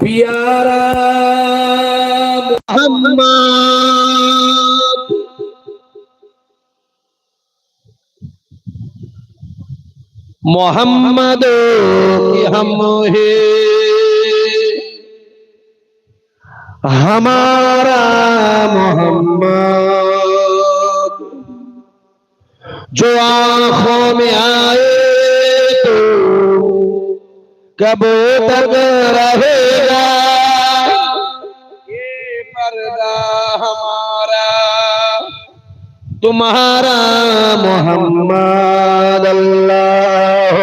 পিয়ারা মোহাম্মদ मोहम्मद की हम है हमारा मोहम्मद जो आंखों में आए तो कब तक रहेगा ये पर्दा हमारा तुम्हारा मोहम्मद अल्लाह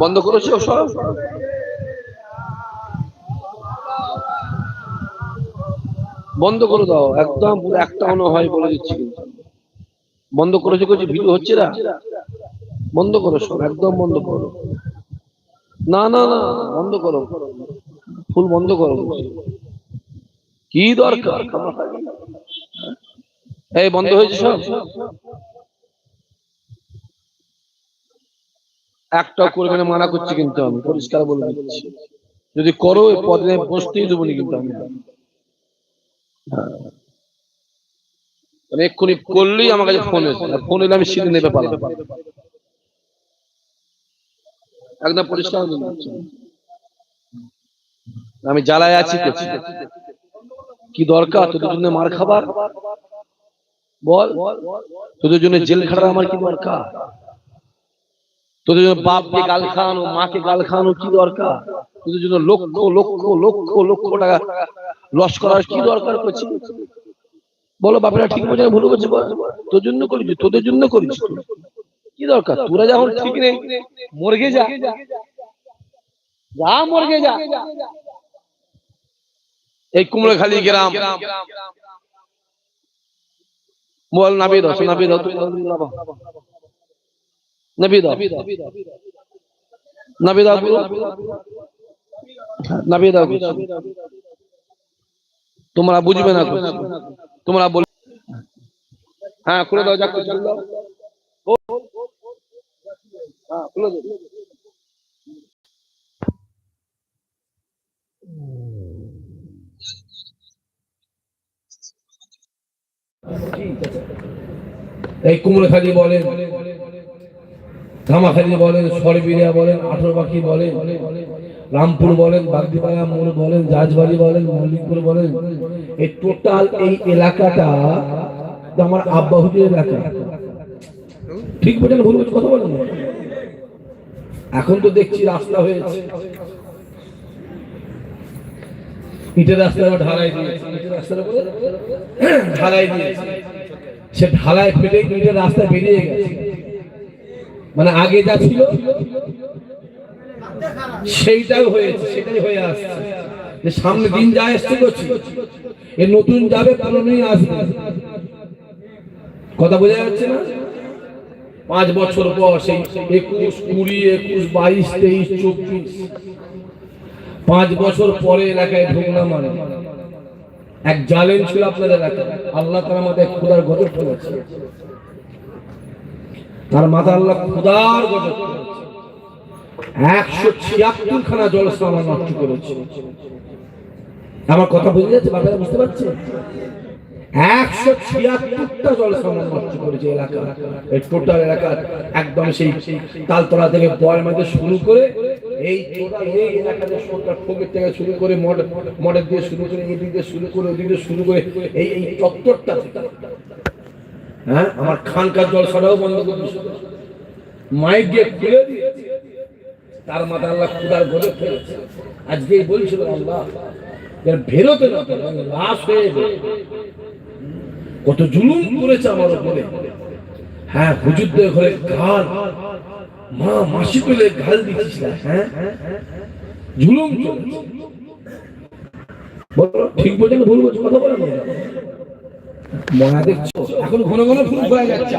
बंद करो सर বন্ধ করে দাও। একদম পুরো একটা মনে হয় বলে দিচ্ছি কিন্তু। বন্ধ করেছ কিছু ভিডিও হচ্ছে না? বন্ধ করো সব, একদম বন্ধ করো। না না না, বন্ধ করো। ফুল বন্ধ করো কি দরকার? এই বন্ধ হয়েছে সব? একটা করবে না, মানা করছি কিন্তু আমি। পরিষ্কার বলে দিচ্ছি। যদি করো পদে বসতেই দেবো কিন্তু আমি। মানে এক্ষুনি করলেই আমার কাছে ফোন এসে ফোন এলে আমি সিঁড়ি নেবে পালাম। একদম পরিষ্কার আমি জ্বালায় আছি কি দরকার? তোদের জন্য মার খাবার? বল। তোদের জন্য জেল খাটার আমার কি দরকার? তোদের জন্য বাপকে গাল খাওয়ানো মাকে গাল খাওয়ানো কি দরকার? তোদের জন্য লক্ষ লক্ষ লক্ষ লক্ষ টাকা লস করার কি দরকার করছি? বলো, বাপেরা ঠিক বোঝে ভুল করছে। তোর জন্য করেছি, তোদের জন্য করেছি কি দরকার? তোরা যখন ঠিক নেই, মর্গে যা। যা মর্গে যা। এই কুমড়োখালি গ্রাম। বল নাবি দাও নাবি দাও তুমি নাবি দাও নাবি দাও নাবি দাও তোমরা বুঝবে না তোমরা বল হ্যাঁ খুলে দাও যাক দাও। হ্যাঁ খুলে দাও। এই কুমড়োখালি বলেন ধামাখালি বলেন সরবিরিয়া বলেন আঠর পাখি বলেন রামপুর বলেন, বাগদিপাড়া মোড় বলেন রাজবাড়ি বলেন, মল্লিকপুর বলেন, এই টোটাল এই এলাকাটা আমার আব্বা হুজুর এলাকা। ঠিক বলেন ভুল কথা বলেন এখন তো দেখছি রাস্তা হয়েছে। ইটের রাস্তা ঢালাই দিয়েছে ঢালাই দিয়েছে। সে ঢালাই ফেটে ইটের রাস্তা বেরিয়ে গেছে। মানে আগে যা ছিল সেইটাই হয়েছে, সেটাই হয়ে আসছে। যে সামনে দিন যা এসছে করছি, এ নতুন যাবে পুরনোই আসবে। কথা বোঝা যাচ্ছে না? পাঁচ বছর পর সেই একুশ, কুড়ি, একুশ, বাইশ, তেইশ, চব্বিশ, পাঁচ বছর পরে এলাকায় ঢুকলাম মানে। এক জালেন ছিল আপনাদের এলাকায়, আল্লাহ তার মাথায় খুদার গজব ফেলেছে তার মাথা আল্লাহ খুদার গজব ফেলেছে একশো ছিয়াত্তর খানা নষ্ট আমার কথা বুঝে যাচ্ছে বুঝতে একশো ছিয়াত্তরটা নষ্ট এলাকা। এই টোটাল একদম সেই তালতলা থেকে বয়ের মধ্যে শুরু করে, এই total এই এলাকাতে সরকার থেকে শুরু করে মডেল মডেল দিয়ে শুরু করে এই দিক দিয়ে শুরু করে ওই দিক দিয়ে শুরু করে, এই এই চত্বরটা হ্যাঁ? আমার খানকার জলসাটাও বন্ধ করে। মাইক দিয়ে খুলে দিয়েছে। তার মাথা আল্লাহ খুদার গজব ফেলেছে আজকেই বলছিল আল্লাহ বেরোতে না লাশ হয়ে। কত জুলুম করেছে আমার উপরে হ্যাঁ হুজুরদের ঘরে গাল মা মাসি পেলে গাল দিচ্ছিস না, হ্যাঁ জুলুম। বলো ঠিক বলছে না ভুল বলছে কথা বলেন না। মনে দেখছ এখন ঘন ঘন ফুল হয়ে যাচ্ছে।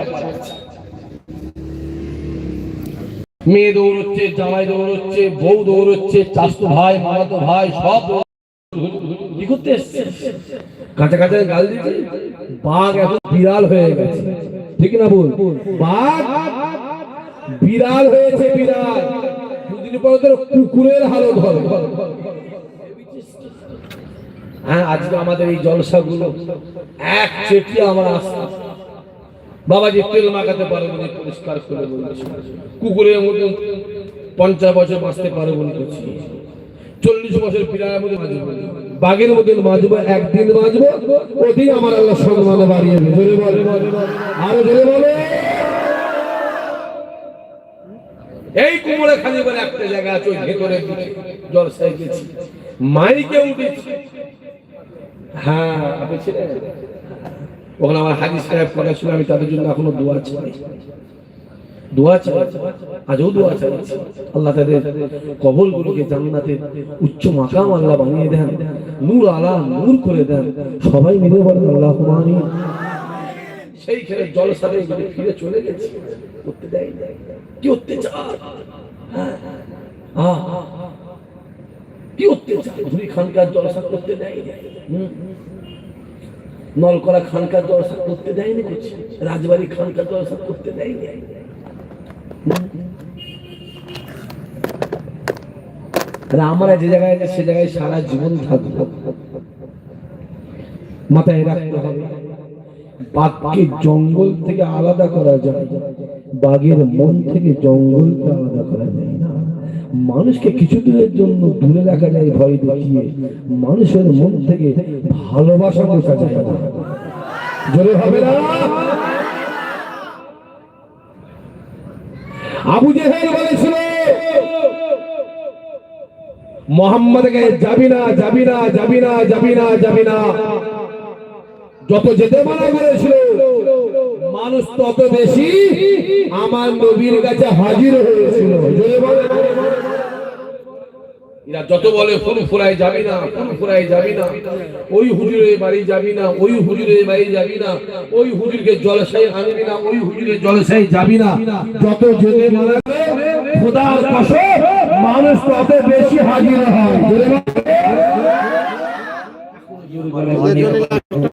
মেয়ে দৌড়চ্ছে, জামাই দৌড়চ্ছে, বউ দৌড়চ্ছে, চাষতো ভাই, মামাতো ভাই, সব কি করতে এসছে? কাঁচা কাঁচা গাল দিচ্ছে বাঘ এখন বিড়াল হয়ে গেছে। ঠিক না বল বাঘ বিড়াল হয়েছে বিড়াল। দুদিন পর তোর কুকুরের হালত হবে হ্যাঁ আজকে আমাদের এই জলসাগুলো এক চেটিয়া আমার আস্থা। বাবাজি তেল মাখাতে পারব না পরিষ্কার করে বলেছি। কুকুরের মধ্যে পঞ্চাশ বছর বাঁচতে পারব না করছি চল্লিশ বছর পিড়ার মধ্যে বাঁচবো। বাঘের মধ্যে বাঁচবো, একদিন বাঁচবো, ওদিন আমার আল্লাহ সম্মানে বাড়িয়ে জোরে বলে। আরও জোরে বলে। এই কুমোরে খালি বলে একটা জায়গা আছে ভেতরে জলসায় গেছি। মাইকে উঠেছি। হ্যাঁ আপনি ছিলেন? ওখানে আমার হাজির সাহেব কথা ছিল আমি তাদের জন্য এখনও দোয়া চাই। দোয়া চাই আজও দোয়া চাইছি আল্লাহ তাদের কবল গুলোকে জান্নাতের উচ্চ মাকাম আল্লাহ বানিয়ে দেন নূর আলা নূর করে দেন। সবাই মিলে বলেন আল্লাহ কুমারী সেই খেলে জলসারে ফিরে চলে গেছে। করতে দেয় কি অত্যাচার? হ্যাঁ, হ্যাঁ। কি অত্যাচার? ধুরি খানকার জলসা করতে দেয়। নলকরা খানকার জলসা করতে দেয়নি কিছু রাজবাড়ি খানকার জলসা করতে দেয়নি। আমরা যে জায়গায় আছি, সে জায়গায় সারা জীবন থাকব। মাথায় রাখতে হবে বাঘকে জঙ্গল থেকে আলাদা করা যায় বাঘের মন থেকে জঙ্গলকে আলাদা মানুষকে কিছুদিনের জন্য দূরে রাখা যায় ভয় দেখিয়ে, মানুষের মন থেকে ভালোবাসা বোঝা যায় জোরে হবে না? আবু জেহেল বলেছিল মোহাম্মদকে যাবি না যাবি না যাবি না যাবি না যাবি না। যত যেতে মানা করেছিল মানুষ তত বেশি আমার নবীর কাছে হাজির হয়েছিল। এরা যত বলে ফুল ফুরাই যাবি না ফুল ফুরাই যাবি না ওই হুজুরের বাড়ি যাবি না ওই হুজুরের বাড়ি যাবি না ওই হুজুরকে জলসাই আনবি না ওই হুজুরের জলসাই যাবি না। যত যেতে মানা করে, খোদার কসম মানুষ তত বেশি হাজির হয়। জোরে বলে।